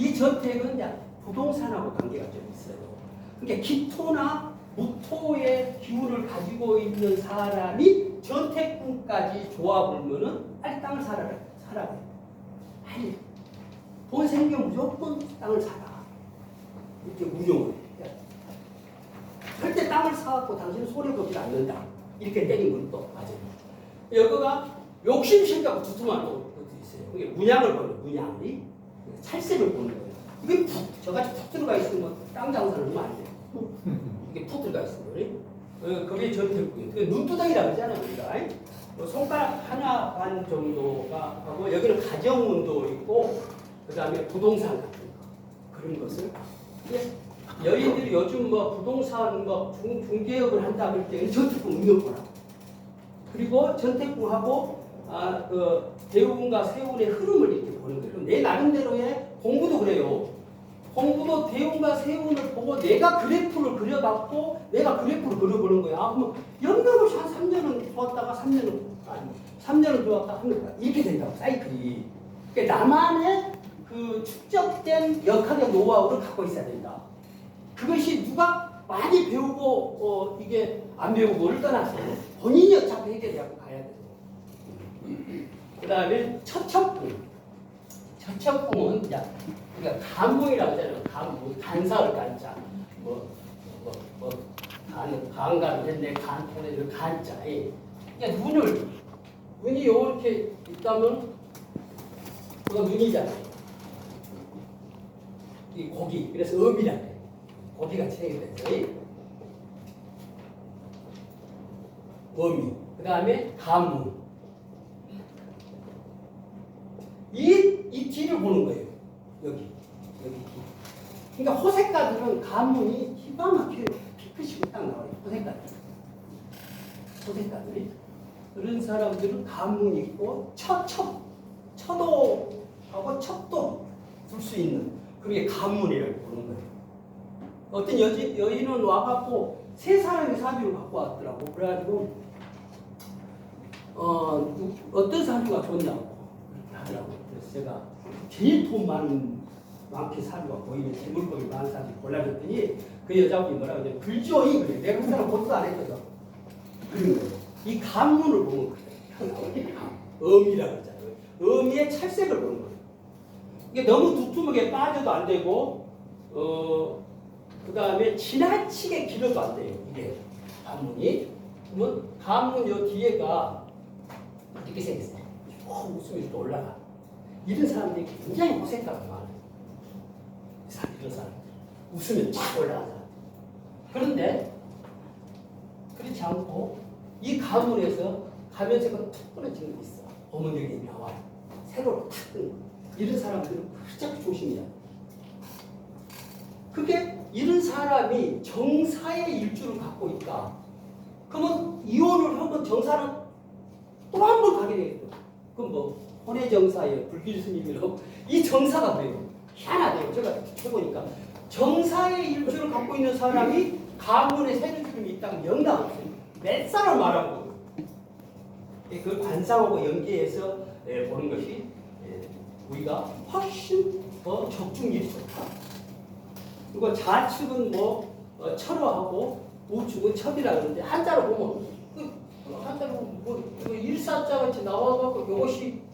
이 저택은 부동산하고 관계가 좀 있어요. 그러니까 기토나 무토의 기운을 가지고 있는 사람이 전택궁까지 좋아보면은 빨리 땅을 사라고 해요. 빨리. 돈 생기면 무조건 땅을 사라. 이렇게 운용을 해요. 절대 땅을 사갖고 당신은 손해보지 않는다. 이렇게 때린 건 또 맞아요. 여기가 욕심심자고 두툼한 것도 있어요. 그게 문양을 보는 문양이 찰색을 보는 거예요. 이게 푹 저같이 푹 들어가 있으면 땅 장사를 하면 안 돼요. 이게 푹 들어가 있으면 그래? 어, 그게 전태국이에요. 그게 눈두덩이라고 하잖아요, 우리가. 뭐 손가락 하나 반 정도가 하고 여기는 가정운도 있고 그 다음에 부동산 같은 거 그런 것을 여인들이 요즘 뭐 부동산 뭐 중, 중개업을 한다 그럴 때는 전태국 응용보라 그리고 전태궁하고 아, 그 대운과 세운의 흐름을 이렇게 보는 거예요. 그럼 내 나름대로의 공부도 그래요. 공부도 대운과 세운을 보고 내가 그래프를 그려갖고 내가 그래프를 그려보는 거야. 아, 그러면 연결없이 한 3년은 좋았다가 3년은 아니 3년은 좋았다가 3년은 이렇게 된다고 사이클이. 그러니까 나만의 그 축적된 역학의 노하우를 갖고 있어야 된다. 그것이 누가 많이 배우고 어, 이게 안 배우고 뭘 떠나서 본인이 어차피 해결하고 가야 돼요. 그 다음에 처첩궁. 처첩궁은 이제 우리가 간궁이라고 하잖아요. 간궁, 간사를 간자. 뭐, 뭐, 뭐, 간, 간간 했네, 간통에 간자. 예. 그러니까 눈을, 눈이 이렇게 있다면, 그거 눈이잖아요. 이 고기, 그래서 음이라 그래요. 고기가 체결돼서. 어미, 그 다음에 가문. 뒤를 보는 거예요. 여기, 여기 뒤. 그러니까 호색가들은 가문이 기가 막히게 피크식으로 딱 나와요. 호색가들. 호색가들이. 그런 사람들은 가문이 있고, 첫, 첫, 처도하고 첩도 둘 수 있는 그게 가문이라고 보는 거예요. 어떤 여지, 여인은 와갖고 세 사람의 사주를 갖고 왔더라고. 그래가지고 어, 누- 어떤 사주가 좋냐고 제가 제일 돈 많은 많게 사주가 보이는 재물법이 많은 사주 골라줬더니 그 여자분이 뭐라고 하냐 불조이 그래. 내가 그 사람 고도 안 했거든. 그런 거예요. 이 간문을 보면 그래. 음이라고 하잖아요. 음의 찰색을 보는 거예요. 이게 너무 두툼하게 빠져도 안 되고 어, 그 다음에 지나치게 길어도 안 돼요. 이게 간문이. 그러면 간문 요 뒤에가 이렇게 생겼어요. 쭉 웃음이 이렇게 올라가. 이런 사람들이 굉장히 호색가가 많아요. 이 사람, 이런 사람. 웃으면 쫙 올라가는 사람. 그런데 그렇지 않고 이 가문에서 가면세가 툭 끊어지는 게 있어. 어머니에게 나와요. 세로로 탁 거. 이런 사람들은 살짝 조심해야 돼. 그게 이런 사람이 정사의 일주를 갖고 있다. 그러면 이혼을 하면 정사는 또한 번 가게 되겠죠. 그럼 뭐 혼외정사에 불길스님이라고 이 정사가 뭐예요? 희한하대요. 제가 해보니까 정사의 일주를 갖고 있는 사람이 가문의 세력이 있다면 영감 없어요. 거예요. 예, 그 관상하고 연계해서 예, 보는 것이 예, 우리가 훨씬 더 좋다. 그리고 좌측은 뭐 어, 철화하고 우측은 첩이라 그러는데 한자로 보면 그, 그 한자로 보면 뭐 이거 일사자 같이 나와갖고 이것이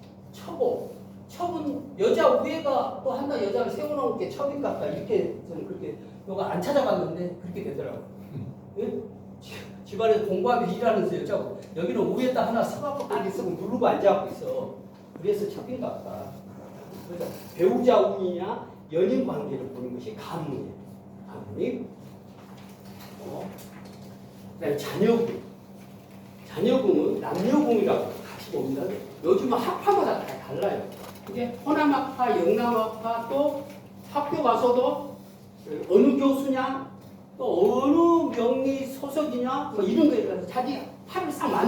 첩고 첩은 여자 위에가 또 한나 여자를 세워놓은 게 첩인 것 같다 이렇게 저는 그렇게 너가 안 찾아봤는데 그렇게 되더라고. 예? 지- 집안에서 공부하면서 일하면서 여자고 여기는 위에다 하나 서갖고 딱 있으고 누르고 앉아갖고 있어. 그래서 첩인 것 같다. 그래서 배우자 운이나 연인 관계를 보는 것이 가문이에요. 가문이. 어. 그다음에 자녀궁. 자녀궁은 남녀궁이라고 같이 봅니다. 요즘은 학파마다 다 달라요. 이게 호남학파, 영남학파 또 학교 가서도 어느 교수냐 또 어느 명리 소속이냐 뭐 이런 거에 따라서 자기 파를 싹 만.